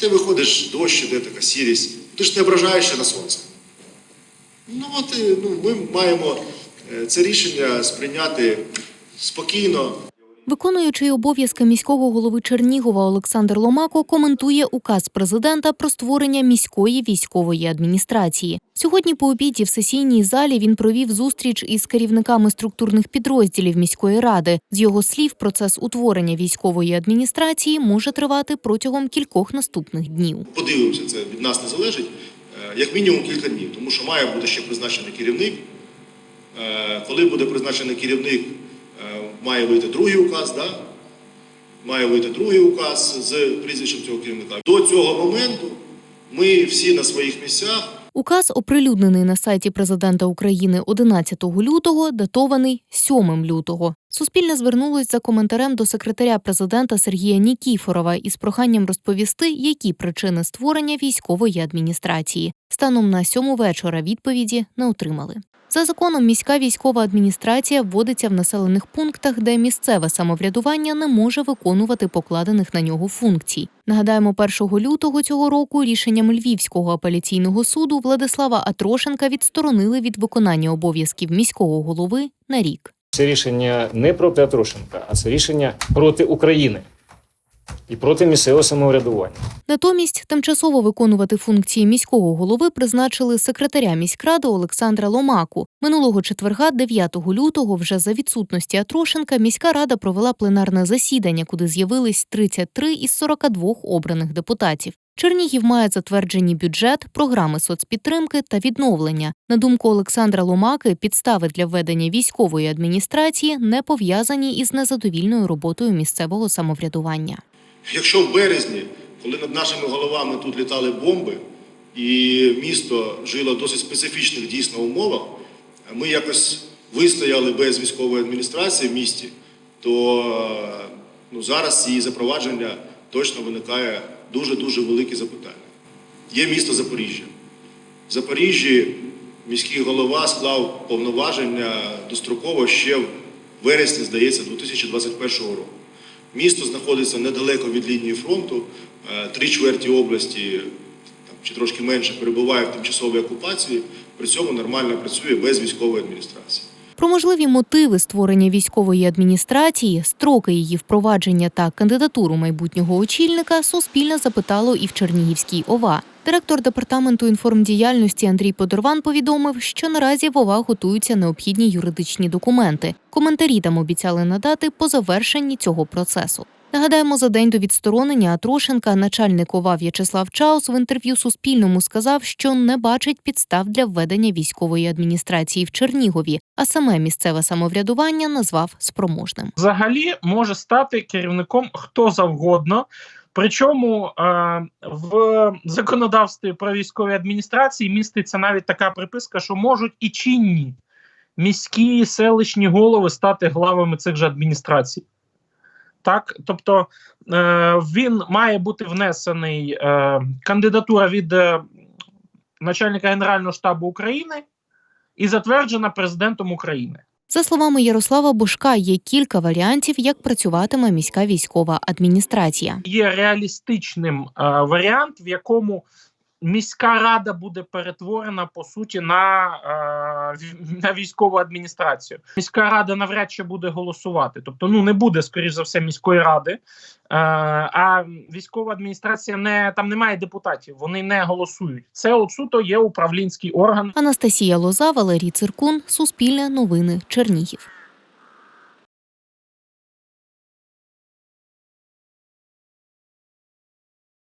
Ти виходиш дощ, іде така сірість, ти ж не ображаєшся на сонце. Ну от ну, ми маємо е, це рішення сприйняти спокійно, Виконуючий обов'язки міського голови Чернігова Олександр Ломако коментує указ президента про створення міської військової адміністрації. Сьогодні по обіді в сесійній залі він провів зустріч із керівниками структурних підрозділів міської ради. З його слів, процес утворення військової адміністрації може тривати протягом кількох наступних днів. подивимося, це від нас не залежить, е, як мінімум кілька днів, тому що має бути ще призначений керівник. Е, Коли буде призначений керівник, має вийти другий указ, да? має вийти другий указ з прізвищем цього керівника. До цього моменту ми всі на своїх місцях. Указ, оприлюднений на сайті президента України 11 лютого, датований 7 лютого. Суспільне звернулось за коментарем до секретаря президента Сергія Нікіфорова із проханням розповісти, які причини створення військової адміністрації. Станом на сьому вечора відповіді не отримали. За законом, міська військова адміністрація вводиться в населених пунктах, де місцеве самоврядування не може виконувати покладених на нього функцій. Нагадаємо, 1 лютого цього року рішенням Львівського апеляційного суду Владислава Атрошенка відсторонили від виконання обов'язків міського голови на рік. Це рішення не проти Атрошенка, а це рішення проти України і проти місцевого самоврядування. Натомість тимчасово виконувати функції міського голови призначили секретаря міськради Олександра Ломаку. Минулого четверга, 9 лютого, вже за відсутності Атрошенка, міська рада провела пленарне засідання, куди з'явились 33 із 42 обраних депутатів. Чернігів має затверджені бюджет, програми соцпідтримки та відновлення. На думку Олександра Ломаки, підстави для введення військової адміністрації не пов'язані із незадовільною роботою місцевого самоврядування. Якщо в березні, коли над нашими головами тут літали бомби, і місто жило в досить специфічних дійсно умовах, ми якось вистояли без військової адміністрації в місті, то ну, зараз її запровадження точно виникає дуже-дуже великі запитання. Є місто Запоріжжя. В Запоріжжі міський голова склав повноваження достроково ще в вересні, здається, 2021 року. Місто знаходиться недалеко від лінії фронту, е, три чверті області чи трошки менше перебуває в тимчасовій окупації, при цьому нормально працює без військової адміністрації. Про можливі мотиви створення військової адміністрації, строки її впровадження та кандидатуру майбутнього очільника Суспільне запитало і в Чернігівській ОВА. Директор департаменту інформдіяльності Андрій Подорван повідомив, що наразі в ОВА готуються необхідні юридичні документи. Коментарі там обіцяли надати по завершенні цього процесу. Нагадаємо, за день до відсторонення Атрошенка начальник ОВА В'ячеслав Чаус в інтерв'ю Суспільному сказав, що не бачить підстав для введення військової адміністрації в Чернігові, а саме місцеве самоврядування назвав спроможним. взагалі може стати керівником хто завгодно. Причому е, в законодавстві про військові адміністрації міститься навіть така приписка, що можуть і чинні міські селищні голови стати главами цих же адміністрацій. Так, тобто е, він має бути внесений е, кандидатура від е, начальника Генерального штабу України і затверджена президентом України. За словами Ярослава Бушка, є кілька варіантів, як працюватиме міська військова адміністрація. є реалістичним е, варіант, в якому міська рада буде перетворена по суті на, е, на військову адміністрацію. Міська рада навряд чи буде голосувати. Тобто, ну не буде, скоріш за все, міської ради. Е, а військова адміністрація не там немає депутатів, вони не голосують. Це от суто є управлінський орган. Анастасія Лоза, Валерій Циркун, Суспільне новини, Чернігів.